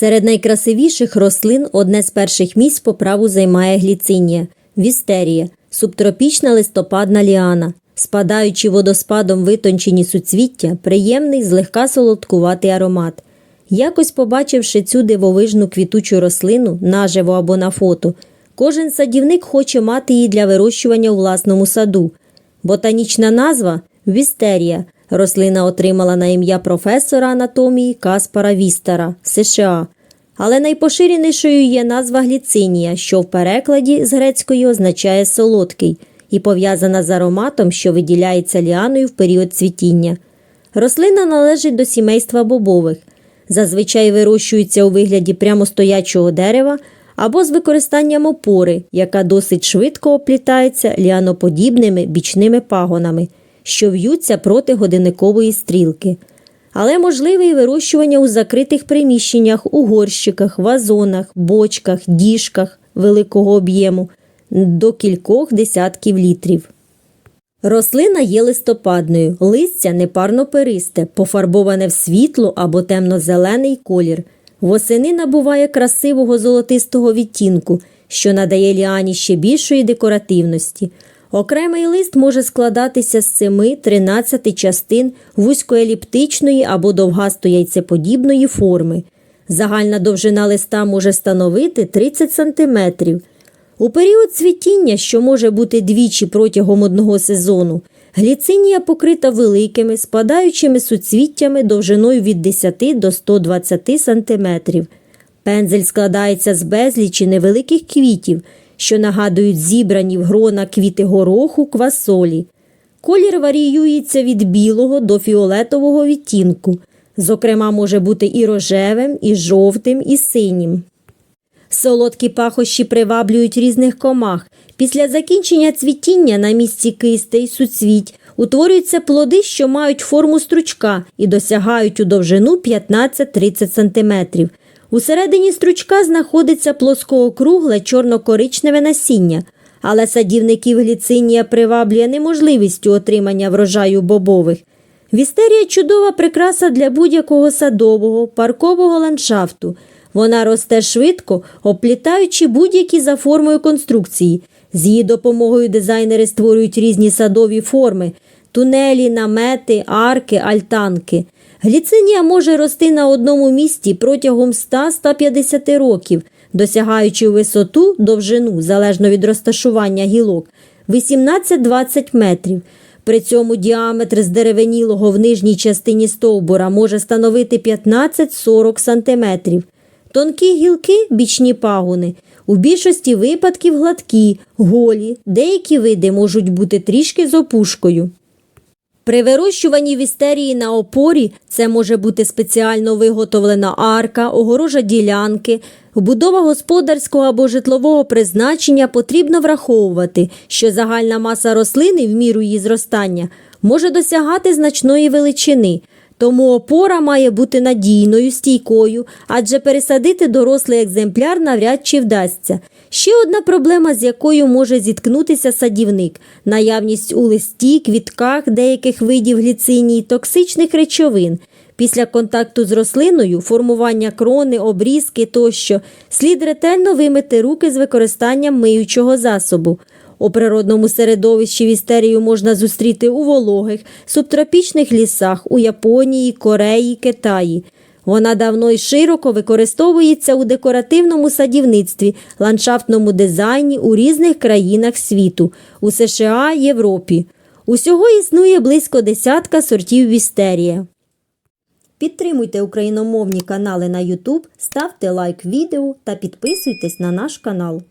Серед найкрасивіших рослин одне з перших місць по праву займає гліцинія – вістерія, субтропічна листопадна ліана. Спадаючи водоспадом витончені суцвіття, приємний злегка солодкуватий аромат. Якось побачивши цю дивовижну квітучу рослину наживо або на фото, кожен садівник хоче мати її для вирощування у власному саду. Ботанічна назва вістерія. Рослина отримала на ім'я професора анатомії Каспара Вістера, США. Але найпоширенішою є назва гліцинія, що в перекладі з грецької означає солодкий і пов'язана з ароматом, що виділяється ліаною в період цвітіння. Рослина належить до сімейства бобових. Зазвичай вирощується у вигляді прямостоячого дерева або з використанням опори, яка досить швидко оплітається ліаноподібними бічними пагонами, що в'ються проти годинникової стрілки. Але можливе і вирощування у закритих приміщеннях, у горщиках, вазонах, бочках, діжках великого об'єму до кількох десятків літрів. Рослина є листопадною, листя непарно-перисте, пофарбоване в світло або темно-зелений колір. Восени набуває красивого золотистого відтінку, що надає ліані ще більшої декоративності. Окремий лист може складатися з 7-13 частин вузькоеліптичної або довгасто-яйцеподібної форми. Загальна довжина листа може становити 30 см. У період цвітіння, що може бути двічі протягом одного сезону, гліцинія покрита великими спадаючими суцвіттями довжиною від 10 до 120 см. Пензель складається з безлічі невеликих квітів, що нагадують зібрані в грона квіти гороху, квасолі. Колір варіюється від білого до фіолетового відтінку. Зокрема, може бути і рожевим, і жовтим, і синім. Солодкі пахощі приваблюють різних комах. Після закінчення цвітіння на місці кистей, суцвіть утворюються плоди, що мають форму стручка і досягають у довжину 15-30 см. Усередині стручка знаходиться плоскоокругле чорно-коричневе насіння, але садівників гліцинія приваблює неможливістю отримання врожаю бобових. Вістерія чудова прикраса для будь-якого садового, паркового ландшафту. Вона росте швидко, оплітаючи будь-які за формою конструкції. З її допомогою дизайнери створюють різні садові форми тунелі, намети, арки, альтанки. Гліцинія може рости на одному місці протягом 100-150 років, досягаючи висоту, довжину, залежно від розташування гілок, 18-20 метрів. При цьому діаметр здеревенілого в нижній частині стовбура може становити 15-40 см. Тонкі гілки, бічні пагони, у більшості випадків гладкі, голі, деякі види можуть бути трішки з опушкою. При вирощуванні вістерії на опорі це може бути спеціально виготовлена арка, огорожа ділянки. Будова господарського або житлового призначення потрібно враховувати, що загальна маса рослини в міру її зростання може досягати значної величини. Тому опора має бути надійною, стійкою, адже пересадити дорослий екземпляр навряд чи вдасться. Ще одна проблема, з якою може зіткнутися садівник наявність у листі, квітках деяких видів гліцинії, токсичних речовин. Після контакту з рослиною, формування крони, обрізки тощо, слід ретельно вимити руки з використанням миючого засобу. У природному середовищі вістерію можна зустріти у вологих, субтропічних лісах у Японії, Кореї, Китаї. Вона давно і широко використовується у декоративному садівництві, ландшафтному дизайні у різних країнах світу, у США, Європі. Усього існує близько десятка сортів вістерія. Підтримуйте україномовні канали на YouTube, ставте лайк відео та підписуйтесь на наш канал.